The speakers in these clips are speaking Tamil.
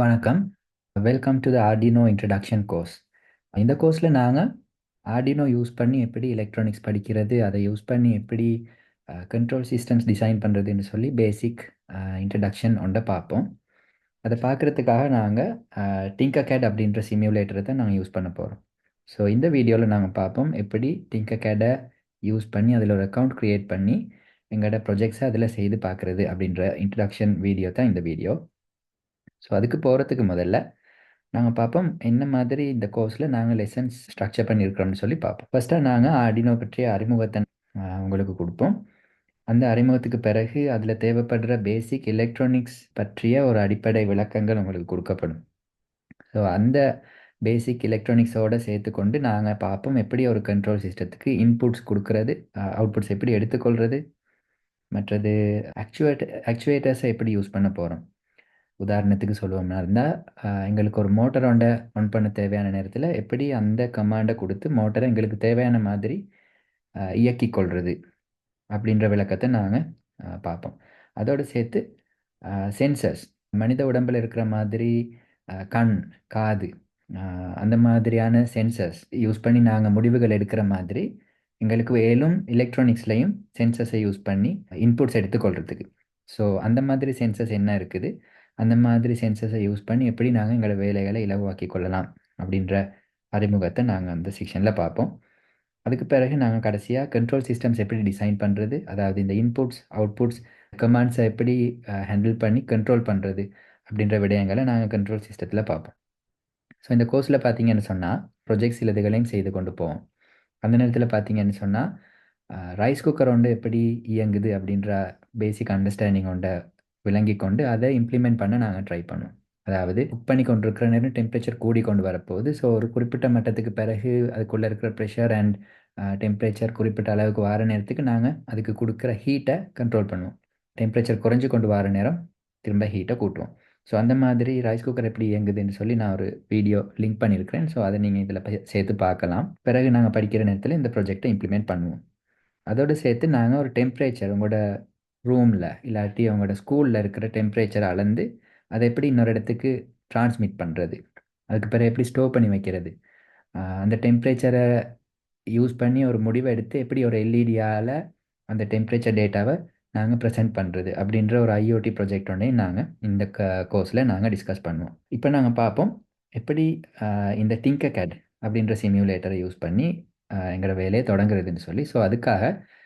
வணக்கம். Welcome to the Arduino introduction course இந்த கோர்ஸில் நாங்கள் ஆர்டினோ யூஸ் பண்ணி எப்படி எலக்ட்ரானிக்ஸ் படிக்கிறது அதை யூஸ் பண்ணி எப்படி கண்ட்ரோல் சிஸ்டம்ஸ் டிசைன் பண்ணுறதுன்னு சொல்லி பேசிக் இன்ட்ரடக்ஷன் ஒன்றை பார்ப்போம். அதை பார்க்குறதுக்காக நாங்கள் டிங்கர் அப்படின்ற சிமியூலேட்டரை தான் நாங்கள் யூஸ் பண்ண போகிறோம் ஸோ இந்த வீடியோவில் நாங்கள் பார்ப்போம் எப்படி டிங்கர் யூஸ் பண்ணி அதில் ஒரு அக்கௌண்ட் க்ரியேட் பண்ணி எங்களோட ப்ரொஜெக்ட்ஸை அதில் செய்து பார்க்குறது அப்படின்ற இன்ட்ரடக்ஷன் வீடியோ தான் இந்த வீடியோ ஸோ அதுக்கு போகிறதுக்கு முதல்ல நாங்கள் பார்ப்போம் என்ன மாதிரி இந்த கோர்ஸில் நாங்கள் லெசன்ஸ் ஸ்ட்ரக்சர் பண்ணியிருக்கிறோம்னு சொல்லி பார்ப்போம் ஃபஸ்ட்டாக நாங்கள் ஆர்டினோ பற்றிய அறிமுகத்தை உங்களுக்கு கொடுப்போம். அந்த அறிமுகத்துக்கு பிறகு அதில் தேவைப்படுற பேசிக் எலக்ட்ரானிக்ஸ் பற்றிய ஒரு அடிப்படை விளக்கங்கள் உங்களுக்கு கொடுக்கப்படும். ஸோ அந்த பேசிக் எலக்ட்ரானிக்ஸோடு சேர்த்துக்கொண்டு நாங்கள் பார்ப்போம் எப்படி ஒரு கண்ட்ரோல் சிஸ்டத்துக்கு இன்புட்ஸ் கொடுக்கறது அவுட்புட்ஸ் எப்படி எடுத்துக்கொள்வது மற்றது ஆக்சுவேட் ஆக்சுவேட்டர்ஸை எப்படி யூஸ் பண்ண போகிறோம் உதாரணத்துக்கு சொல்லுவோம்னா இருந்தால் எங்களுக்கு ஒரு மோட்டர் ஒன்றை ஆன் பண்ண தேவையான நேரத்தில் எப்படி அந்த கமாண்டை கொடுத்து மோட்டரை எங்களுக்கு தேவையான மாதிரி இயக்கி கொள்வது அப்படின்ற விளக்கத்தை நாங்கள் பார்ப்போம். அதோடு சேர்த்து சென்சர்ஸ் மனித உடம்பில் இருக்கிற மாதிரி கண் காது அந்த மாதிரியான சென்சர்ஸ் யூஸ் பண்ணி நாங்கள் முடிவுகள் எடுக்கிற மாதிரி எங்களுக்கு மேலும் எலக்ட்ரானிக்ஸ்லையும் சென்சர்ஸை யூஸ் பண்ணி இன்புட்ஸ் எடுத்துக்கொள்கிறதுக்கு ஸோ அந்த மாதிரி சென்சர்ஸ் என்ன இருக்குது? அந்த மாதிரி சென்சஸை யூஸ் பண்ணி எப்படி நாங்கள் எங்களோட வேலைகளை இலவாக்கி கொள்ளலாம் அப்படின்ற அறிமுகத்தை நாங்கள் அந்த செக்ஷனில் பார்ப்போம். அதுக்கு பிறகு நாங்கள் கடைசியாக கண்ட்ரோல் சிஸ்டம்ஸ் எப்படி டிசைன் பண்ணுறது அதாவது இந்த இன்புட்ஸ் அவுட்புட்ஸ் கமாண்ட்ஸை எப்படி ஹேண்டில் பண்ணி கண்ட்ரோல் பண்ணுறது அப்படின்ற விடயங்களை நாங்கள் கண்ட்ரோல் சிஸ்டத்தில் பார்ப்போம். ஸோ இந்த கோர்ஸில் பார்த்தீங்கன்னு சொன்னால் ப்ரொஜெக்ட்ஸ் சிலதுகளையும் செய்து கொண்டு போவோம். அந்த நேரத்தில் பார்த்தீங்கன்னு சொன்னால் ரைஸ் குக்கர் ஒன்று எப்படி இயங்குது அப்படின்ற பேசிக் அண்டர்ஸ்டாண்டிங் கொண்ட விளங்கி கொண்டு அதை இம்ப்ளிமெண்ட் பண்ண நாங்கள் ட்ரை பண்ணுவோம். அதாவது குக் பண்ணி கொண்டிருக்கிற நேரம் டெம்பரேச்சர் கூடி கொண்டு வரப்போகுது. ஸோ ஒரு குறிப்பிட்ட மட்டத்துக்கு பிறகு அதுக்குள்ளே இருக்கிற ப்ரெஷர் அண்ட் டெம்பரேச்சர் குறிப்பிட்ட அளவுக்கு வர நேரத்துக்கு நாங்கள் அதுக்கு கொடுக்குற ஹீட்டை கண்ட்ரோல் பண்ணுவோம். டெம்பரேச்சர் குறைஞ்சு கொண்டு வர நேரம் திரும்ப ஹீட்டை கூட்டுவோம். ஸோ அந்த மாதிரி ரைஸ் குக்கர் எப்படி இயங்குதுன்னு சொல்லி நான் ஒரு வீடியோ லிங்க் பண்ணியிருக்கிறேன். ஸோ அதை நீங்கள் இதில் சேர்த்து பார்க்கலாம். பிறகு நாங்கள் படிக்கிற நேரத்தில் இந்த ப்ரொஜெக்டை இம்ப்ளிமெண்ட் பண்ணுவோம். அதோடு சேர்த்து நாங்கள் ஒரு டெம்பரேச்சர் உங்களோட ரூமில் இல்லாட்டி அவங்களோட ஸ்கூலில் இருக்கிற டெம்பரேச்சரை அளந்து அதை எப்படி இன்னொரு இடத்துக்கு ட்ரான்ஸ்மிட் பண்ணுறது அதுக்கு பிறகு எப்படி ஸ்டோர் பண்ணி வைக்கிறது? அந்த டெம்பரேச்சரை யூஸ் பண்ணி ஒரு முடிவை எடுத்து எப்படி ஒரு எல்இடியால் அந்த டெம்பரேச்சர் டேட்டாவை நாங்கள் ப்ரெசென்ட் பண்ணுறது அப்படின்ற ஒரு ஐஓடி ப்ராஜெக்ட் ஒன்றையும் நாங்கள் இந்த க கோர்ஸில் நாங்கள் டிஸ்கஸ் பண்ணுவோம். இப்போ நாங்கள் பார்ப்போம் எப்படி இந்த திங்க கேட் அப்படின்ற சிமியூலேட்டரை யூஸ் பண்ணி எங்களோட வேலையை தொடங்குறதுன்னு சொல்லி. ஸோ அதுக்காக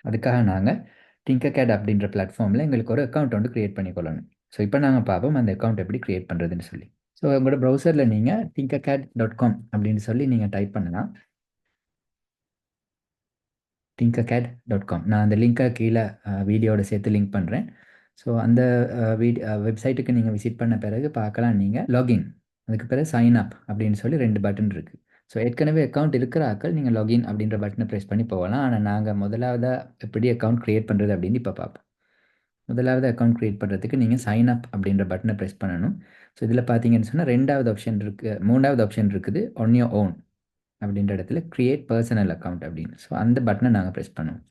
அதுக்காக நாங்கள் டிங்கர் அப்படின்ற பிளாட்ஃபார்மில் எங்களுக்கு ஒரு அக்கௌண்ட் வந்து க்ரியேட் பண்ணிக்கொள்ளணும் ஸோ இப்போ நாங்கள் பார்ப்போம் அந்த அக்கௌண்ட் எப்படி க்ரியேட் பண்ணுறதுன்னு சொல்லி. ஸோ உங்களோட ப்ரௌசரில் நீங்கள் டிங்கர் கேட் டாட் காம் அப்படின்னு சொல்லி நீங்கள் டைப் பண்ணலாம். டிங்கர் கேட் டாட் காம் நான் அந்த லிங்க்கை கீழே வீடியோட சேர்த்து லிங்க் பண்ணுறேன் ஸோ அந்த வீடி வெப்சைட்டுக்கு நீங்கள் விசிட் பண்ண பிறகு பார்க்கலாம் நீங்கள் லாகின் அதுக்கு பிறகு சைன் அப் அப்படின்னு சொல்லி ரெண்டு பட்டன் இருக்குது ஸோ ஏற்கனவே அக்கௌண்ட் இருக்கிற ஆக்கள் நீங்கள் லாகின் அப்படின்ற பட்டனை ப்ரெஸ் பண்ணி போகலாம். ஆனால் நாங்கள் முதலாவதாக எப்படி அக்கௌண்ட் க்ரியேட் பண்ணுறது அப்படின்னு இப்போ பார்ப்போம். முதலாவது அக்கௌண்ட் க்ரியேட் பண்ணுறதுக்கு நீங்கள் சைன் அப் அப்படின்ற பட்டனை ப்ரெஸ் பண்ணணும். ஸோ இதில் பார்த்தீங்கன்னு சொன்னால் ரெண்டாவது ஆப்ஷன் இருக்குது மூணாவது ஆப்ஷன் இருக்குது ஒன் யோ ஓன் அப்படின்ற இடத்துல க்ரியேட் பர்சனல் அக்கௌண்ட் அப்படின்னு. ஸோ அந்த பட்டனை நாங்கள் ப்ரெஸ் பண்ணுவோம்.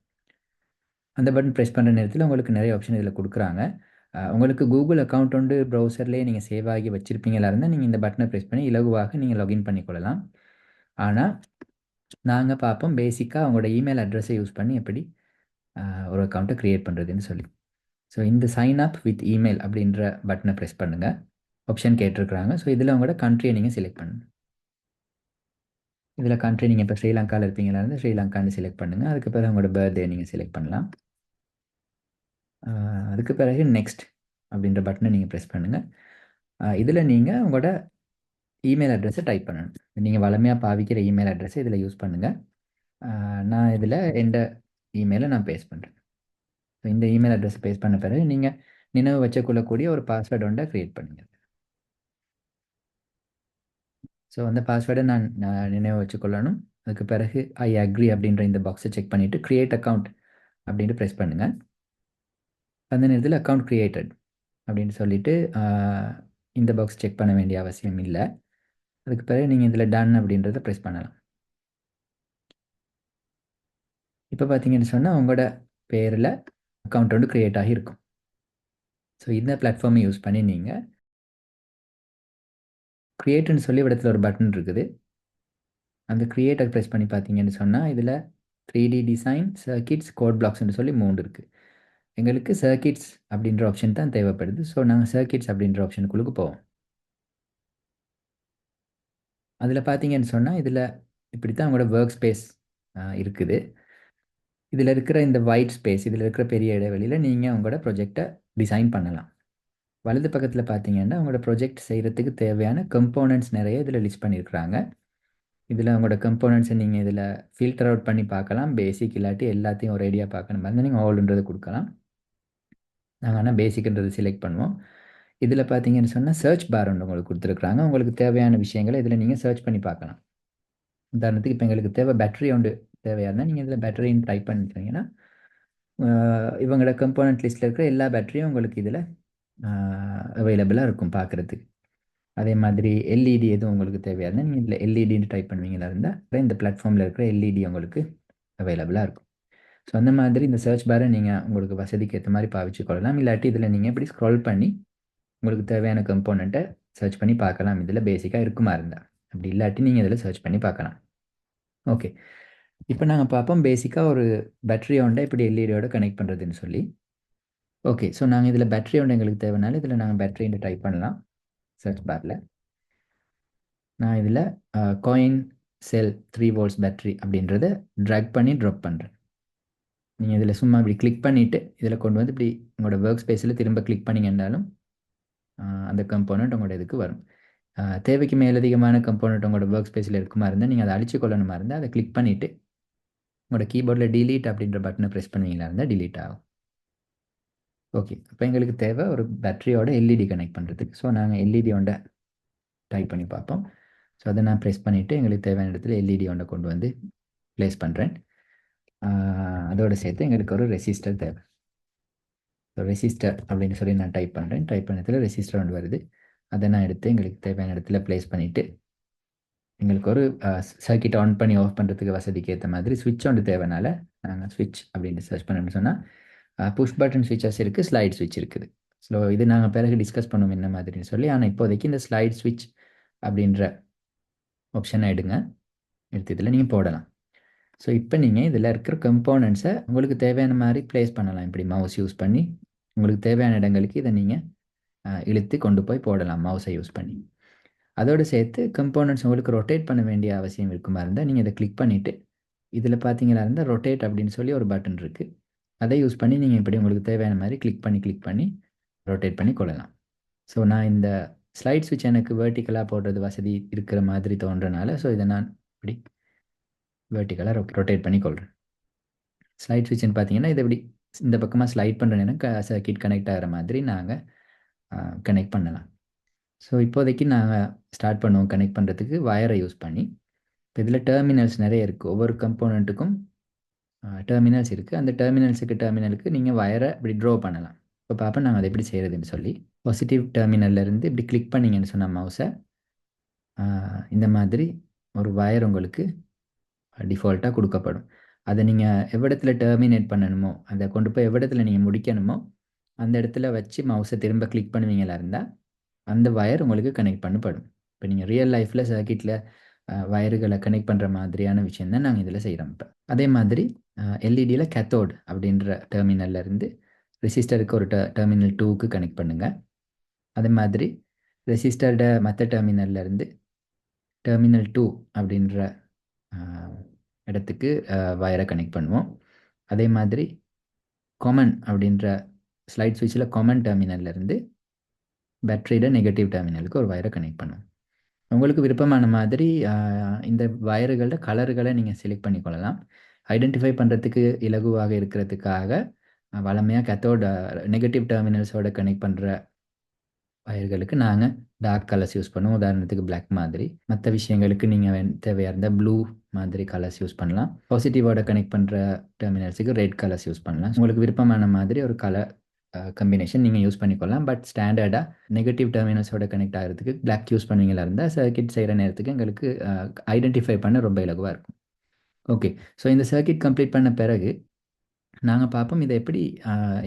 அந்த பட்டன் ப்ரெஸ் பண்ணுற நேரத்தில் உங்களுக்கு நிறைய ஆப்ஷன் இதில் கொடுக்குறாங்க. உங்களுக்கு கூகுள் அக்கௌண்ட் உண்டு ப்ரௌசர்லேயே நீங்கள் சேவ் ஆகி வச்சுருப்பீங்களா இருந்தால் நீங்கள் இந்த பட்டனை ப்ரெஸ் பண்ணி இலகுவாக நீங்கள் லாகின் பண்ணிக்கொள்ளலாம். ஆனால் நாங்கள் பார்ப்போம் பேசிக்காக அவங்களோட இமெயில் அட்ரஸை யூஸ் பண்ணி எப்படி ஒரு அக்கௌண்ட்டை க்ரியேட் பண்ணுறதுன்னு சொல்லி. ஸோ இந்த சைன் அப் வித் இமெயில் அப்படின்ற பட்டனை ப்ரெஸ் பண்ணுங்கள் ஆப்ஷன் கேட்டிருக்கிறாங்க. ஸோ இதில் உங்களோட கண்ட்ரியை நீங்கள் செலக்ட் பண்ணுங்கள் இதில் கண்ட்ரி நீங்கள் இப்போ ஸ்ரீலங்காவில் இருப்பீங்களா இருந்து ஸ்ரீலங்கான்னு செலக்ட் பண்ணுங்கள் அதுக்கு பிறகு உங்களோட பர்த்டே நீங்கள் செலக்ட் பண்ணலாம். அதுக்கு பிறகு நெக்ஸ்ட் அப்படின்ற பட்டனை நீங்கள் ப்ரெஸ் பண்ணுங்கள் இதில் நீங்கள் உங்களோட இமெயில் அட்ரஸை டைப் பண்ணணும். நீங்கள் வளமையாக பாவிக்கிற இமெயில் அட்ரஸை இதில் யூஸ் பண்ணுங்கள் நான் இதில் எந்த இமெயிலை நான் பேஸ் பண்ணுறேன் ஸோ இந்த இமெயில் அட்ரஸ் பேஸ் பண்ண பிறகு நீங்கள் நினைவு வச்சுக்கொள்ளக்கூடிய ஒரு பாஸ்வேர்டு ஒன்றை க்ரியேட் பண்ணுங்கள் ஸோ அந்த பாஸ்வேர்டை நான் நினைவு வச்சுக்கொள்ளணும். அதுக்கு பிறகு ஐ அக்ரி அப்படின்ற இந்த பாக்ஸை செக் பண்ணிவிட்டு க்ரியேட் அக்கௌண்ட் அப்படின்ட்டு ப்ரெஸ் பண்ணுங்கள் அந்த நேரத்தில் அக்கௌண்ட் க்ரியேட்டட் அப்படின்னு சொல்லிவிட்டு இந்த பாக்ஸ் செக் பண்ண வேண்டிய அவசியம் இல்லை. அதுக்கு பிறகு நீங்கள் இதில் டன் அப்படின்றத ப்ரெஸ் பண்ணலாம். இப்போ பார்த்தீங்கன்னு சொன்னால் உங்களோட பேரில் அக்கௌண்ட் வந்து க்ரியேட் ஆகியிருக்கும் ஸோ இந்த பிளாட்ஃபார்மை யூஸ் பண்ணி நீங்கள் க்ரியேட்டுன்னு சொல்லி இடத்துல ஒரு பட்டன் இருக்குது. அந்த க்ரியேட்டை ப்ரெஸ் பண்ணி பார்த்தீங்கன்னு சொன்னால் இதில் three D design circuits code பிளாக்ஸ்னு சொல்லி மூணு இருக்குது எங்களுக்கு சர்க்கிட்ஸ் அப்படின்ற ஆப்ஷன் தான் தேவைப்படுது. ஸோ நாங்கள் சர்க்கிட்ஸ் அப்படின்ற ஆப்ஷனுக்குள்ளுக்கு போவோம். அதில் பார்த்தீங்கன்னு சொன்னால் இதில் இப்படி தான் அவங்களோட ஒர்க் ஸ்பேஸ் இருக்குது. இதில் இருக்கிற இந்த ஒயிட் ஸ்பேஸ் இதில் இருக்கிற பெரிய இடைவெளியில் நீங்கள் உங்களோட ப்ரொஜெக்டை டிசைன் பண்ணலாம். வலது பக்கத்தில் பார்த்தீங்கன்னா உங்களோட ப்ரொஜெக்ட் செய்கிறதுக்கு தேவையான கம்போனன்ட்ஸ் நிறைய இதில் லிஸ்ட் பண்ணியிருக்கிறாங்க இதில் உங்களோட கம்போனன்ட்ஸை நீங்கள் இதில் ஃபில்டர் அவுட் பண்ணி பார்க்கலாம். பேசிக் இல்லாட்டி எல்லாத்தையும் ஒரு ஐடியா பார்க்கணும் மாதிரி நீங்கள் ஆல்ன்றது கொடுக்கலாம். நாங்கள் ஆனால் பேசிக்ன்றது செலக்ட் பண்ணுவோம். இதில் பார்த்தீங்கன்னு சொன்னால் சர்ச் பார் ஒன்று உங்களுக்கு கொடுத்துருக்குறாங்க. உங்களுக்கு தேவையான விஷயங்களை இதில் நீங்கள் சர்ச் பண்ணி பார்க்கலாம். உதாரணத்துக்கு இப்போ எங்களுக்கு தேவை பேட்டரி ஒன்று தேவையாக இருந்தால் நீங்கள் இதில் பேட்டரின்னு டைப் பண்ணிட்டீங்கன்னா இவங்களோட கம்போனன்ட் லிஸ்ட்டில் இருக்கிற எல்லா பேட்டரியும் உங்களுக்கு இதில் அவைலபிளாக இருக்கும் பார்க்குறதுக்கு அதே மாதிரி எல்இடி எதுவும் உங்களுக்கு தேவையாக இருந்தால் நீங்கள் இதில் எல்இடின்னு டைப் பண்ணுவீங்களா இருந்தால் இந்த பிளாட்ஃபார்மில் இருக்கிற எல்இடி உங்களுக்கு அவைலபிளாக இருக்கும். ஸோ அந்த மாதிரி இந்த சர்ச் பாரை நீங்கள் உங்களுக்கு வசதிக்கு ஏற்ற மாதிரி பாவிச்சு கொள்ளலாம். இல்லாட்டி இதில் நீங்கள் இப்படி ஸ்க்ரால் பண்ணி உங்களுக்கு தேவையான கம்போனண்ட்டை சர்ச் பண்ணி பார்க்கலாம். இதில் பேசிக்காக இருக்குமா இருந்தால் அப்படி இல்லாட்டி நீங்கள் இதில் சர்ச் பண்ணி பார்க்கலாம். ஓகே இப்போ நாங்கள் பார்ப்போம் பேசிக்காக ஒரு பேட்டரி ஒன்றை இப்படி எல்இடியோட கனெக்ட் பண்ணுறதுன்னு சொல்லி. ஓகே ஸோ நாங்கள் இதில் பேட்டரி ஒன்று எங்களுக்கு தேவைனாலும் இதில் நாங்கள் பேட்டரின்னு டைப் பண்ணலாம். சர்ச் பாரில் நான் இதில் coin cell three volts battery அப்படின்றத ட்ராக் பண்ணி ட்ராப் பண்ணுறேன் நீங்கள் இதில் சும்மா இப்படி கிளிக் பண்ணிவிட்டு இதில் கொண்டு வந்து இப்படி உங்களோட ஒர்க் ஸ்பேஸில் திரும்ப கிளிக் பண்ணிங்கன்னாலும் அந்த கம்போனண்ட் உங்களோட இதுக்கு வரும். தேவைக்கு மேலதிகமான கம்போனண்ட் உங்களோட ஒர்க் ஸ்பேஸில் இருக்குமா இருந்தால் நீங்கள் அதை அழிச்சு கொள்ளணுமா இருந்தால் அதை கிளிக் பண்ணிவிட்டு உங்களோட கீபோர்டில் டிலீட் அப்படின்ற பட்டனை ப்ரெஸ் பண்ணுவீங்களா இருந்தால் டிலீட் ஆகும். ஓகே அப்போ எங்களுக்கு தேவை ஒரு பேட்டரியோட எல்இடி கனெக்ட் பண்ணுறதுக்கு ஸோ நாங்கள் எல்இடி ஒன்றை டைப் பண்ணி பார்ப்போம். ஸோ அதை நான் ப்ரெஸ் பண்ணிவிட்டு எங்களுக்கு தேவையான இடத்துல எல்இடி ஒன்றை கொண்டு வந்து ப்ளேஸ் பண்ணுறேன் அதோடு சேர்த்து எங்களுக்கு ஒரு ரெசிஸ்டர் தேவை. ரெசிஸ்டர் அப்படின்னு சொல்லி நான் டைப் பண்ணுறேன் டைப் பண்ணதில் ரெசிஸ்டர் ஒன்று வருது. அதை நான் எடுத்து எங்களுக்கு தேவையான இடத்துல ப்ளேஸ் பண்ணிவிட்டு எங்களுக்கு ஒரு சர்க்கிட் ஆன் பண்ணி ஆஃப் பண்ணுறதுக்கு வசதிக்கு ஏற்ற மாதிரி ஸ்விட்ச் ஒன்று தேவைனால நாங்கள் ஸ்விட்ச் அப்படின்னு சர்ச் பண்ணணும்னு சொன்னால் புஷ் பட்டன் ஸ்விட்சஸ் இருக்குது ஸ்லைட் ஸ்விட்ச் இருக்குது. ஸோ இது நாங்கள் பிறகு டிஸ்கஸ் பண்ணுவோம் என்ன மாதிரின்னு சொல்லி ஆனால் இப்போதைக்கு இந்த ஸ்லைட் ஸ்விட்ச் அப்படின்ற ஆப்ஷனை எடுங்க. எடுத்து இதில் நீங்கள் போடலாம். ஸோ இப்போ நீங்கள் இதில் இருக்கிற கம்போனன்ட்ஸை உங்களுக்கு தேவையான மாதிரி ப்ளேஸ் பண்ணலாம். இப்படி மவுஸ் யூஸ் பண்ணி உங்களுக்கு தேவையான இடங்களுக்கு இதை நீங்கள் இழுத்து கொண்டு போய் போடலாம் மவுஸை யூஸ் பண்ணி. அதோடு சேர்த்து கம்போனன்ட்ஸ் உங்களுக்கு ரொட்டேட் பண்ண வேண்டிய அவசியம் இருக்குமா இருந்தால் நீங்கள் இதை கிளிக் பண்ணிவிட்டு இதில் பார்த்தீங்களா இருந்தால் ரொட்டேட் அப்படின்னு சொல்லி ஒரு பட்டன் இருக்குது அதை யூஸ் பண்ணி நீங்கள் இப்படி உங்களுக்கு தேவையான மாதிரி கிளிக் பண்ணி கிளிக் பண்ணி ரொட்டேட் பண்ணி கொள்ளலாம். ஸோ நான் இந்த ஸ்லைட் ஸ்விட்ச் எனக்கு வேர்ட்டிக்கலாக போடுறது வசதி இருக்கிற மாதிரி தோன்றனால ஸோ இதை நான் இப்படி வேர்ட்டிக்கலாக ரொ ரொட்டேட் பண்ணி கொள்கிறேன் ஸ்லைட் ஸ்விட்ச்னு பார்த்தீங்கன்னா இதை இப்படி இந்த பக்கமாக ஸ்லைட் பண்ணுற நேரம் க சர்க்கிட் கனெக்ட் ஆகிற மாதிரி நாங்கள் கனெக்ட் பண்ணலாம். ஸோ இப்போதைக்கு நாங்கள் ஸ்டார்ட் பண்ணுவோம் கனெக்ட் பண்ணுறதுக்கு வயரை யூஸ் பண்ணி. இப்போ இதில் டெர்மினல்ஸ் நிறைய இருக்குது ஒவ்வொரு கம்போனண்ட்டுக்கும் டெர்மினல்ஸ் இருக்குது அந்த டெர்மினல்ஸுக்கு டெர்மினலுக்கு நீங்கள் வயரை இப்படி ட்ரோ பண்ணலாம். இப்போ பார்ப்போம் நாங்கள் அதை எப்படி செய்கிறதுன்னு சொல்லி பாசிட்டிவ் டெர்மினல்லேருந்து இப்படி கிளிக் பண்ணிங்கன்னு சொன்ன மவுஸை இந்த மாதிரி ஒரு வயர் உங்களுக்கு டிஃபால்ட்டாக கொடுக்கப்படும். அதை நீங்கள் எவ்விடத்துல டெர்மினேட் பண்ணணுமோ அதை கொண்டு போய் எவ்விடத்தில் நீங்கள் முடிக்கணுமோ அந்த இடத்துல வச்சு மவுஸை திரும்ப கிளிக் பண்ணுவீங்களா இருந்தால் அந்த வயர் உங்களுக்கு கனெக்ட் பண்ணப்படும். இப்போ நீங்கள் ரியல் லைஃப்பில் சர்க்கிட்டில் வயர்களை கனெக்ட் பண்ணுற மாதிரியான விஷயம் தான் நாங்கள் இதில் செய்கிறோம் இப்போ. அதே மாதிரி எல்இடியில் கேத்தோடு அப்படின்ற டெர்மினல்லேருந்து ரெசிஸ்டருக்கு ஒரு ட டெர்மினல் டூக்கு கனெக்ட் பண்ணுங்கள் அதே மாதிரி ரெசிஸ்டர்ட மற்ற டெர்மினல்லேருந்து டெர்மினல் டூ அப்படின்ற இடத்துக்கு வயரை கனெக்ட் பண்ணுவோம். அதே மாதிரி காமன் அப்படின்ற ஸ்லைட் சுவிட்சில் காமன் டெர்மினல்லேருந்து பேட்டரியோட நெகட்டிவ் டெர்மினலுக்கு ஒரு வயரை கனெக்ட் பண்ணுவோம். உங்களுக்கு விருப்பமான மாதிரி இந்த வயர்களோட கலர்களை நீங்கள் செலக்ட் பண்ணிக்கொள்ளலாம். ஐடென்டிஃபை பண்ணுறதுக்கு இலகுவாக இருக்கிறதுக்காக வளமையாக கத்தோட நெகட்டிவ் டெர்மினல்ஸோட கனெக்ட் பண்ணுற வயர்களுக்கு நாங்கள் டார்க் கலர்ஸ் யூஸ் பண்ணுவோம். உதாரணத்துக்கு பிளாக் மாதிரி. மற்ற விஷயங்களுக்கு நீங்கள் தேவையாக இருந்தால் ப்ளூ மாதிரி கலர்ஸ் யூஸ் பண்ணலாம். பாசிட்டிவோட கனெக்ட் பண்ணுற டெர்மினல்ஸுக்கு ரெட் கலர்ஸ் யூஸ் பண்ணலாம். உங்களுக்கு விருப்பமான மாதிரி ஒரு கலர் கம்பினேஷன் நீங்கள் யூஸ் பண்ணிக்கொள்ளலாம். பட் ஸ்டாண்டர்டாக நெகட்டிவ் டெர்மினல்ஸோட கனெக்ட் ஆகிறதுக்கு பிளாக் யூஸ் பண்ணுவீங்களா இருந்தால் சர்க்கிட் செய்கிற நேரத்துக்கு எங்களுக்கு ஐடென்டிஃபை பண்ண ரொம்ப இலகுவாக இருக்கும். ஓகே ஸோ இந்த சர்க்கிட் கம்ப்ளீட் பண்ண பிறகு நாங்கள் பார்ப்போம். இதை எப்படி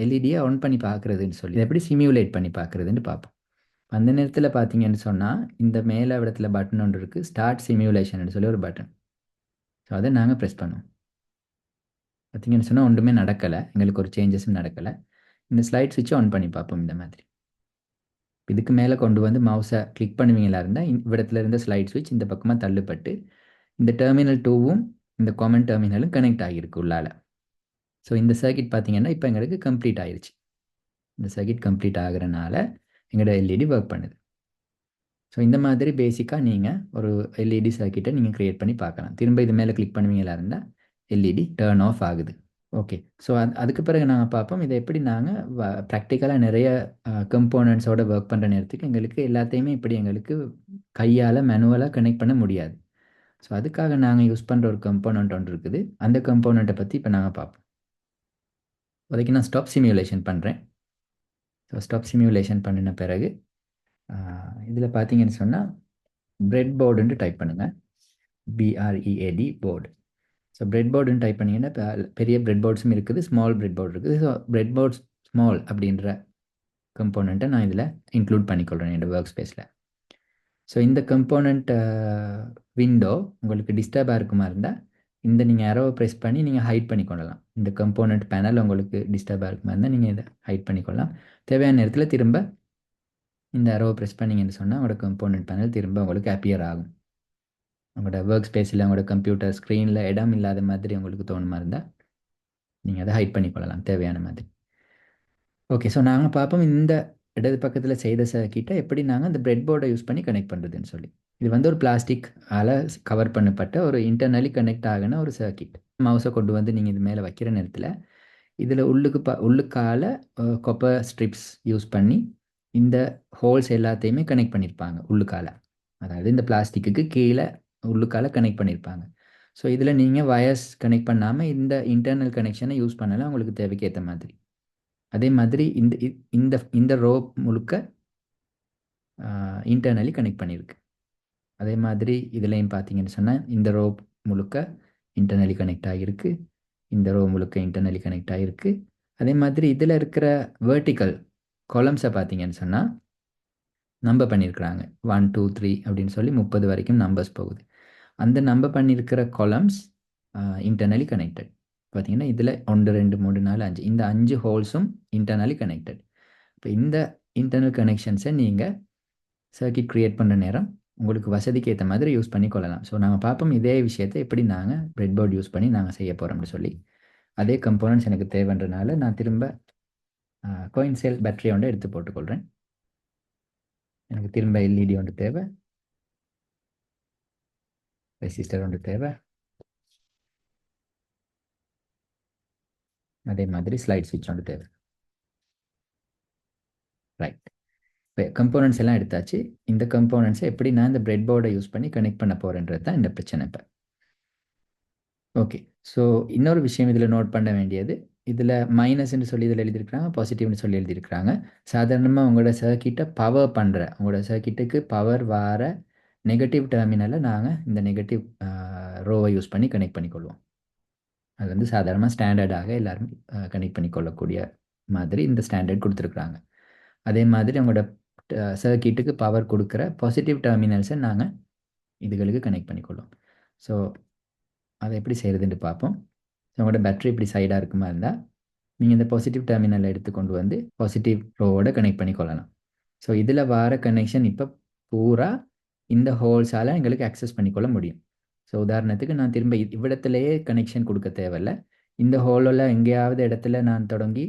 எல்இடியை ஆன் பண்ணி பார்க்குறதுன்னு சொல்லி இதை எப்படி சிமியூலேட் பண்ணி பார்க்குறதுன்னு பார்ப்போம். அந்த நேரத்தில் பார்த்தீங்கன்னு சொன்னால் இந்த மேலே இடத்துல பட்டன் ஒன்று இருக்குது ஸ்டார்ட் சிமியூலேஷன் சொல்லி ஒரு பட்டன் ஸோ அதை நாங்கள் ப்ரெஸ் பண்ணுவோம். பார்த்தீங்கன்னு சொன்னால் ஒன்றுமே நடக்கலை. எங்களுக்கு ஒரு சேஞ்சஸும் நடக்கலை. இந்த ஸ்லைட் சுவிட்சை ஆன் பண்ணி பார்ப்போம் இந்த மாதிரி. இதுக்கு மேலே கொண்டு வந்து மவுஸை கிளிக் பண்ணுவீங்களா இருந்தால் இவ்விடத்துல இருந்த ஸ்லைட் சுவிட்ச் இந்த பக்கமாக தள்ளுப்பட்டு இந்த டெர்மினல் டூவும் இந்த காமன் டெர்மினலும் கனெக்ட் ஆகியிருக்கு உள்ளால். ஸோ இந்த சர்க்கிட் பார்த்தீங்கன்னா இப்போ எங்களுக்கு கம்ப்ளீட் ஆயிடுச்சு இந்த சர்க்கிட் கம்ப்ளீட் ஆகிறனால எங்களோட எல்இடி ஒர்க் பண்ணுது. ஸோ இந்த மாதிரி பேசிக்காக நீங்கள் ஒரு எல்இடி சர்க்கிட்டை நீங்கள் க்ரியேட் பண்ணி பார்க்கலாம். திரும்ப இது மேலே கிளிக் பண்ணுவீங்களா இருந்தால் எல்இடி டேர்ன் ஆஃப் ஆகுது. ஓகே ஸோ அது அதுக்கு பிறகு நாங்கள் பார்ப்போம் இதை எப்படி நாங்கள் ப்ராக்டிக்கலாக நிறைய கம்போனன்ட்ஸோட ஒர்க் பண்ணுற நேரத்துக்கு எங்களுக்கு எல்லாத்தையுமே இப்படி எங்களுக்கு கையால் மேனுவலாக கனெக்ட் பண்ண முடியாது. ஸோ அதுக்காக நாங்கள் யூஸ் பண்ணுற ஒரு கம்போனண்ட் ஒன்று இருக்குது. அந்த கம்போனண்ட்டை பற்றி இப்போ நாங்கள் பார்ப்போம். அதுக்கு நான் ஸ்டாப் சிமியூலேஷன் பண்ணுறேன் ஸோ ஸ்டாப் சிமியூலேஷன் பண்ணின பிறகு இதில் பார்த்தீங்கன்னு சொன்னால் பிரெட் போர்டுன்ட்டு டைப் பண்ணுங்கள் B R E A D board so bread போர்டுன்னு type பண்ணிங்கன்னா பெரிய பிரெட் போர்ட்ஸும் இருக்குது ஸ்மால் பிரெட் போர்டு இருக்குது. ஸோ பிரெட் போர்ட்ஸ் ஸ்மால் அப்படின்ற கம்போனண்ட்டை நான் இதில் இன்க்ளூட் பண்ணிக்கொள்கிறேன் என்னோடய ஒர்க் ஸ்பேஸில் ஸோ இந்த கம்போனண்ட் விண்டோ உங்களுக்கு டிஸ்டர்பாக இருக்குமா இருந்தால் இந்த நீங்கள் அரோவை ப்ரெஸ் பண்ணி நீங்கள் ஹைட் பண்ணிக்கொள்ளலாம். இந்த கம்போனண்ட் பேனல் உங்களுக்கு டிஸ்டர்பாக இருக்குமா இருந்தால் நீங்கள் இதை ஹைட் பண்ணிக்கொள்ளலாம். தேவையான நேரத்தில் திரும்ப இந்த அரோவை ப்ரெஸ் பண்ணிங்கன்னு சொன்னால் உங்களோட கம்போனண்ட் பேனல் திரும்ப உங்களுக்கு அப்பியர் ஆகும். உங்களோட ஒர்க் ஸ்பேஸில் உங்களோட கம்ப்யூட்டர் ஸ்க்ரீனில் இடம் இல்லாத மாதிரி உங்களுக்கு தோணுமா இருந்தால் நீங்கள் அதை ஹைட் பண்ணிக்கொள்ளலாம் தேவையான மாதிரி. ஓகே ஸோ நாங்கள் பார்ப்போம் இந்த இடது பக்கத்தில் செய்த கிட்ட எப்படி நாங்கள் அந்த பிரெட் போர்டை யூஸ் பண்ணி கனெக்ட் பண்ணுறதுன்னு சொல்லி. இது வந்து ஒரு பிளாஸ்டிக் ஆல கவர் பண்ணப்பட்ட ஒரு இன்டர்னலி கனெக்ட் ஆகின ஒரு சர்க்கிட் மவுஸை கொண்டு வந்து நீங்கள் இது மேலே வைக்கிற நேரத்தில் இதில் உள்ளுக்கு ப உள்ளுக்கால கொப்பர் ஸ்ட்ரிப்ஸ் யூஸ் பண்ணி இந்த ஹோல்ஸ் எல்லாத்தையுமே கனெக்ட் பண்ணியிருப்பாங்க உள்ளுக்கால. அதாவது இந்த பிளாஸ்டிக்கு கீழே உள்ளுக்கால கனெக்ட் பண்ணியிருப்பாங்க ஸோ இதில் நீங்கள் வயர்ஸ் கனெக்ட் பண்ணாமல் இந்த இன்டர்னல் கனெக்ஷனை யூஸ் பண்ணலாம் உங்களுக்கு தேவைக்கு ஏற்ற மாதிரி. அதே மாதிரி இந்த இந்த இந்த ரோப் முழுக்க இன்டர்னலி கனெக்ட் பண்ணியிருக்கு அதே மாதிரி இதுலேயும் பார்த்தீங்கன்னு சொன்னால் இந்த ரோ முழுக்க இன்டர்னலி கனெக்ட் ஆகியிருக்கு. இந்த ரோ முழுக்க இன்டர்னலி கனெக்ட் ஆகிருக்கு அதே மாதிரி இதில் இருக்கிற வேர்ட்டிக்கல் கொலம்ஸை பார்த்தீங்கன்னு சொன்னால் நம்ப பண்ணியிருக்கிறாங்க. ஒன் டூ த்ரீ அப்படின்னு சொல்லி முப்பது வரைக்கும் நம்பர்ஸ் போகுது. அந்த நம்ப பண்ணியிருக்கிற கொலம்ஸ் இன்டர்னலி கனெக்டட் பார்த்தீங்கன்னா இதில் ஒன்று ரெண்டு மூணு நாலு அஞ்சு. இந்த அஞ்சு ஹோல்ஸும் இன்டர்னலி கனெக்டட் இப்போ இந்த இன்டர்னல் கனெக்ஷன்ஸை நீங்கள் சர்க்கிட் க்ரியேட் பண்ணுற நேரம் உங்களுக்கு வசதிக்கு ஏற்ற மாதிரி யூஸ் பண்ணி கொள்ளலாம். ஸோ நாங்கள் பார்ப்போம் இதே விஷயத்தை எப்படி நாங்கள் பிரெட் போர்ட் யூஸ் பண்ணி நாங்கள் செய்ய போகிறோம்னு சொல்லி. அதே கம்போனன்ட்ஸ் எனக்கு தேவைன்றனால நான் திரும்ப கோயின் செல் பேட்டரி ஒன்று எடுத்து போட்டுக்கொள்கிறேன் எனக்கு திரும்ப எல்இடி ஒன்று தேவை. ரெசிஸ்டர் ஒன்று தேவை. அதே மாதிரி ஸ்லைட் ஸ்விட்ச் ஒன்று தேவை. ரைட் இப்போ கம்போனன்ட்ஸ் எல்லாம் எடுத்தாச்சு. இந்த கம்போனன்ட்ஸை எப்படி நான் இந்த பிரெட் போர்டை யூஸ் பண்ணி கனெக்ட் பண்ண போகிறேன்றது தான் இந்த பிரச்சனை இப்போ. ஓகே ஸோ இன்னொரு விஷயம் இதில் நோட் பண்ண வேண்டியது. இதில் மைனஸ்ன்னு சொல்லி இதில் எழுதியிருக்கிறாங்க பாசிட்டிவ்னு சொல்லி எழுதியிருக்கிறாங்க. சாதாரணமாக உங்களோட சர்க்கிட்டை பவர் பண்ணுற உங்களோட சர்க்கிட்டுக்கு பவர் வார நெகட்டிவ் டெர்மினலை நாங்கள் இந்த நெகட்டிவ் ரோவை யூஸ் பண்ணி கனெக்ட் பண்ணிக்கொள்வோம். அது வந்து சாதாரணமாக ஸ்டாண்டர்டாக எல்லாரும் கனெக்ட் பண்ணிக்கொள்ளக்கூடிய மாதிரி இந்த ஸ்டாண்டர்ட் கொடுத்துருக்குறாங்க. அதே மாதிரி உங்களோட சர்க்கிட்டுக்கு பவர் கொடுக்குற பாசிட்டிவ் டெர்மினல்ஸை நாங்கள் இதுகளுக்கு கனெக்ட் பண்ணிக்கொள்வோம் ஸோ அதை எப்படி செய்கிறதுன்னு பார்ப்போம். ஸோ உங்களோட பேட்டரி இப்படி சைடாக இருக்குமா இருந்தால் நீங்கள் இந்த பாசிட்டிவ் டெர்மினலை எடுத்து கொண்டு வந்து பாசிட்டிவ் ரோவோட கனெக்ட் பண்ணிக்கொள்ளலாம். ஸோ இதில் வர கனெக்ஷன் இப்போ பூரா இந்த ஹோல்ஸால் எங்களுக்கு அக்சஸ் பண்ணிக்கொள்ள முடியும். ஸோ உதாரணத்துக்கு நான் திரும்ப இவ்விடத்துலேயே கனெக்ஷன் கொடுக்க தேவையில்ல. இந்த ஹோலில் எங்கேயாவது இடத்துல நான் தொடங்கி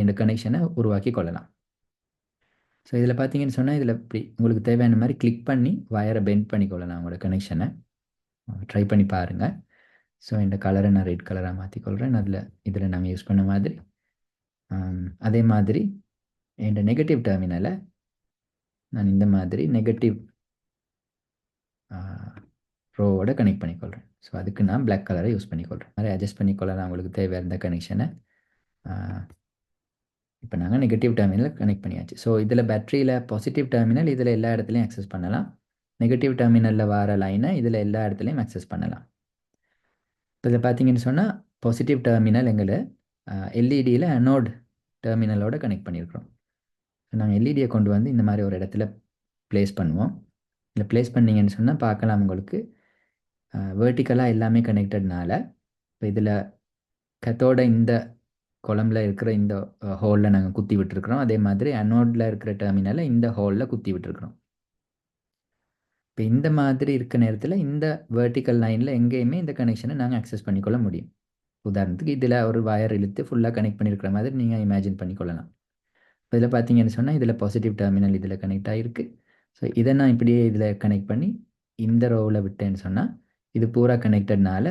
இந்த கனெக்ஷனை உருவாக்கி கொள்ளலாம். ஸோ இதில் பார்த்தீங்கன்னு சொன்னால் இதில் இப்படி உங்களுக்கு தேவையான மாதிரி கிளிக் பண்ணி வயரை பெண்ட் பண்ணி கொள்ளலாம் உங்களோட கனெக்ஷனை ட்ரை பண்ணி பாருங்கள் ஸோ இந்த கலரை நான் ரெட் கலராக மாற்றிக்கொள்கிறேன் அதில் இதில் நாங்கள் யூஸ் பண்ண மாதிரி. அதே மாதிரி என் நெகட்டிவ் டெர்மினலை நான் இந்த மாதிரி நெகட்டிவ் ரோவோட கனெக்ட் பண்ணிக்கொள்கிறேன் ஸோ அதுக்கு நான் பிளாக் கலரை யூஸ் பண்ணிக்கொள்கிறேன் மாதிரி அட்ஜஸ்ட் பண்ணிக்கொள்ளலாம். உங்களுக்கு தேவை இருந்த கனெக்ஷனை இப்போ நாங்கள் நெகட்டிவ் டெர்மினல் கனெக்ட் பண்ணியாச்சு. ஸோ இதில் பேட்டரியில் பாசிட்டிவ் டெர்மினல் இதில் எல்லா இடத்துலையும் அக்சஸ் பண்ணலாம். நெகட்டிவ் டெர்மினலில் வர லைனை இதில் எல்லா இடத்துலையும் அக்சஸ் பண்ணலாம். இப்போ இதில் பார்த்தீங்கன்னு சொன்னால் பாசிட்டிவ் டெர்மினல் எங்களை எல்இடியில் அனோட் டெர்மினலோட கனெக்ட் பண்ணியிருக்கிறோம். நாங்கள் எல்இடியை கொண்டு வந்து இந்த மாதிரி ஒரு இடத்துல ப்ளேஸ் பண்ணுவோம். இல்லை ப்ளேஸ் பண்ணிங்கன்னு சொன்னால் பார்க்கலாம் உங்களுக்கு. வேர்ட்டிக்கலாக எல்லாமே கனெக்டட்னால இப்போ இதில் கத்தோட இந்த குழம்புல இருக்கிற இந்த ஹோலில் நாங்கள் குத்தி விட்டுருக்குறோம். அதே மாதிரி அனோடில் இருக்கிற டெர்மினலை இந்த ஹோலில் குத்தி விட்டுருக்குறோம். இப்போ இந்த மாதிரி இருக்க நேரத்தில் இந்த வேர்ட்டிக்கல் லைனில் எங்கேயுமே இந்த கனெக்ஷனை நாங்கள் அக்சஸ் பண்ணிக்கொள்ள முடியும். உதாரணத்துக்கு இதில் ஒரு வயர் இழுத்து ஃபுல்லாக கனெக்ட் பண்ணியிருக்கிற மாதிரி நீங்கள் இமேஜின் பண்ணிக்கொள்ளலாம். இப்போ இதில் பார்த்தீங்கன்னு சொன்னால் இதில் பாசிட்டிவ் டெர்மினல் இதில் கனெக்ட் ஆகிருக்கு ஸோ இதை நான் இப்படியே இதில் கனெக்ட் பண்ணி இந்த ரோவில் விட்டேன்னு சொன்னால் இது பூரா கனெக்டட்னால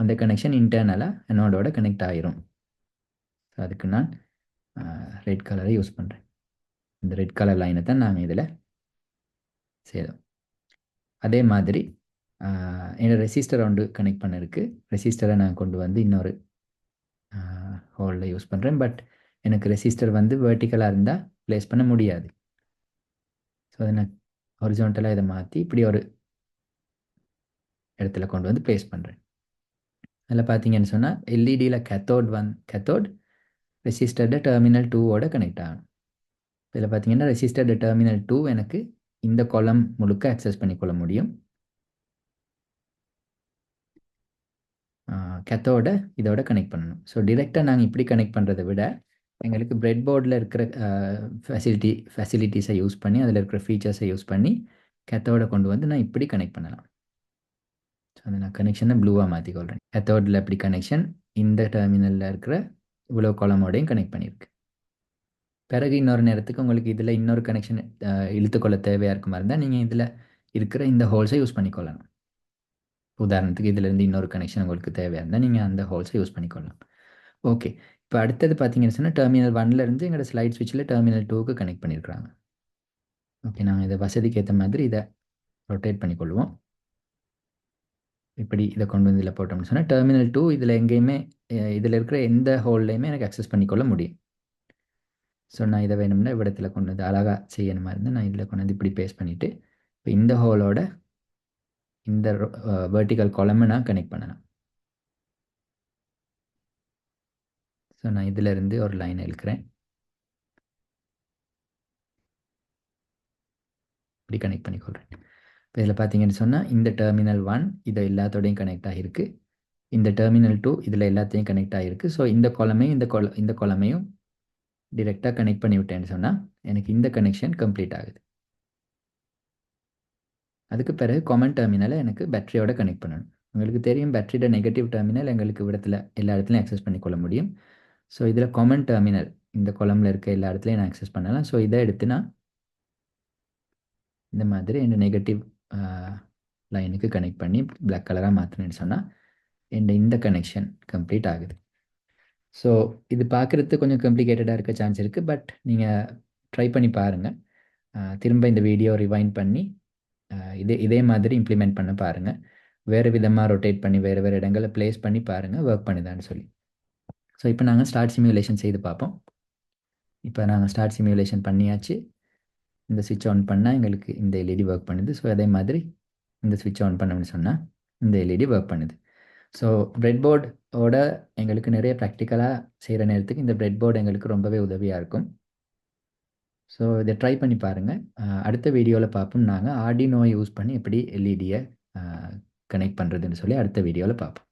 அந்த கனெக்ஷன் இன்டர்னலாக என்னோடோட கனெக்ட் ஆகிரும் ஸோ அதுக்கு நான் ரெட் கலரை யூஸ் பண்ணுறேன் இந்த ரெட் கலர் லைனை தான் நாங்கள் இதில் செய்தோம் அதே மாதிரி என்னோடய ரெசிஸ்டர் ஒன்று கனெக்ட் பண்ணிருக்கு ரெசிஸ்டரை நான் கொண்டு வந்து இன்னொரு ஹோலில் யூஸ் பண்ணுறேன் பட் எனக்கு ரெசிஸ்டர் வந்து வேர்ட்டிக்கலாக இருந்தால் ப்ளேஸ் பண்ண முடியாது. ஸோ அதை நான் ஹொரிஜோன்டலாக இதை மாற்றி இப்படி ஒரு இடத்துல கொண்டு வந்து ப்ளேஸ் பண்ணுறேன் அதில் பார்த்தீங்கன்னு சொன்னால் எல்இடியில் கேத்தோட் வந் கேத்தோட் ரெசிஸ்டர்டு டெர்மினல் டூவோட கனெக்ட் ஆகணும். இதில் பார்த்தீங்கன்னா ரெசிஸ்டர்டு டெர்மினல் டூ எனக்கு இந்த கொலம் முழுக்க அக்சஸ் பண்ணிக்கொள்ள முடியும். கெத்தோட இதோட கனெக்ட் பண்ணணும். ஸோ டிரெக்டாக நாங்கள் இப்படி கனெக்ட் பண்ணுறதை விட எங்களுக்கு பிரெட் போர்டில் இருக்கிற ஃபெசிலிட்டி ஃபெசிலிட்டிஸை யூஸ் பண்ணி அதில் இருக்கிற ஃபீச்சர்ஸை யூஸ் பண்ணி கெத்தோட கொண்டு வந்து நான் இப்படி கனெக்ட் பண்ணலாம். ஸோ அந்த நான் கனெக்ஷனை ப்ளூவாக மாற்றிக்கொள்கிறேன் கெத்தோடில் இப்படி கனெக்ஷன் இந்த டெர்மினலில் இருக்கிற இவ்வளோ குளமோடையும் கனெக்ட் பண்ணியிருக்கு. பிறகு இன்னொரு நேரத்துக்கு உங்களுக்கு இதில் இன்னொரு கனெக்ஷன் இழுத்துக்கொள்ள தேவையாக இருக்க மாதிரி இருந்தால் நீங்கள் இதில் இருக்கிற இந்த ஹோல்ஸை யூஸ் பண்ணிக்கொள்ளலாம். உதாரணத்துக்கு இதுலேருந்து இன்னொரு கனெக்ஷன் உங்களுக்கு தேவையாக இருந்தால் நீங்கள் அந்த ஹோல்ஸை யூஸ் பண்ணிக்கொள்ளலாம். ஓகே இப்போ அடுத்தது பார்த்தீங்கன்னு சொன்னால் டெர்மினல் ஒன்லேருந்து எங்களோட ஸ்லைட் ஸ்விட்சில் டெர்மினல் டூக்கு கனெக்ட் பண்ணியிருக்கிறாங்க. ஓகே நாங்கள் இதை வசதிக்கு ஏற்ற மாதிரி இதை ரொட்டேட் பண்ணிக்கொள்வோம். இப்படி இதை கொண்டு வந்து இதில் போட்டோம்னு சொன்னால் டெர்மினல் டூ இதில் எங்கேயுமே இதில் இருக்கிற எந்த ஹோல்லையுமே எனக்கு அக்சஸ் பண்ணிக்கொள்ள முடியும். ஸோ நான் இதை வேணும்னா இவ்விடத்தில் கொண்டு வந்து அழகாக செய்யணுமா இருந்தால் நான் இதில் கொண்டு வந்து இப்படி பேஸ்ட் பண்ணிவிட்டு இப்போ இந்த ஹோலோட இந்த வேர்ட்டிக்கல் காலமை நான் கனெக்ட் பண்ணலாம் ஸோ நான் இதிலிருந்து ஒரு லைன் இழுக்கிறேன். இப்படி கனெக்ட் பண்ணிக்கொள்கிறேன். இப்போ இதில் பார்த்தீங்கன்னு சொன்னால் இந்த டெர்மினல் ஒன் இதை எல்லாத்தோடையும் கனெக்ட் ஆகிருக்கு இந்த டெர்மினல் டூ இதில் எல்லாத்தையும் கனெக்ட் ஆகிருக்கு ஸோ இந்த கொலமையும் இந்த கொல இந்த கொலமையும் டிரெக்டாக கனெக்ட் பண்ணி விட்டேன்னு சொன்னால் எனக்கு இந்த கனெக்ஷன் கம்ப்ளீட் ஆகுது. அதுக்கு பிறகு காமன் டெர்மினலை எனக்கு பேட்டரியோட கனெக்ட் பண்ணணும். உங்களுக்கு தெரியும் பேட்டரியோட நெகட்டிவ் டெர்மினல் எங்களுக்கு விடத்தில் எல்லா இடத்துலையும் அக்சஸ் பண்ணிக்கொள்ள முடியும். ஸோ இதில் காமன் டெர்மினல் இந்த குளமில் இருக்க எல்லா இடத்துலையும் நான் அக்சஸ் பண்ணலாம். ஸோ இதை எடுத்து நான் இந்த மாதிரி என்னோட நெகட்டிவ் லைனுக்கு கனெக்ட் பண்ணி பிளாக் கலராக மாற்றினேன்னு சொன்னால் என் இந்த கனெக்ஷன் கம்ப்ளீட் ஆகுது. ஸோ இது பார்க்குறது கொஞ்சம் காம்ப்ளிகேட்டடாக இருக்க சான்ஸ் இருக்குது பட் நீங்கள் ட்ரை பண்ணி பாருங்கள் திரும்ப இந்த வீடியோ ரிவைண்ட் பண்ணி இதே இதே மாதிரி இம்ப்ளிமெண்ட் பண்ண பாருங்கள் வேறு விதமாக ரொட்டேட் பண்ணி வேறு வேறு இடங்களில் ப்ளேஸ் பண்ணி பாருங்கள் ஒர்க் பண்ணுதான்னு சொல்லி. ஸோ இப்போ நாங்கள் ஸ்டார்ட் சிமுலேஷன் செய்து பார்ப்போம். இப்போ நாங்கள் ஸ்டார்ட் சிமுலேஷன் பண்ணியாச்சு. இந்த சுவிட்ச் ஆன் பண்ணால் எங்களுக்கு இந்த எல்இடி ஒர்க் பண்ணுது. ஸோ அதே மாதிரி இந்த சுவிட்ச் ஆன் பண்ணோம்னு சொன்னால் இந்த எல்இடி ஒர்க் பண்ணுது. ஸோ பிரெட் போர்டோட எங்களுக்கு நிறைய ப்ராக்டிக்கலாக செய்கிற நேரத்துக்கு இந்த பிரெட் போர்டு எங்களுக்கு ரொம்பவே உதவியாக இருக்கும். ஸோ இதை ட்ரை பண்ணி பாருங்கள் அடுத்த வீடியோவில் பார்ப்போம் நாங்கள் ஆர்டினோ யூஸ் பண்ணி எப்படி எல்இடியை கனெக்ட் பண்ணுறதுன்னு சொல்லி அடுத்த வீடியோவில் பார்ப்போம்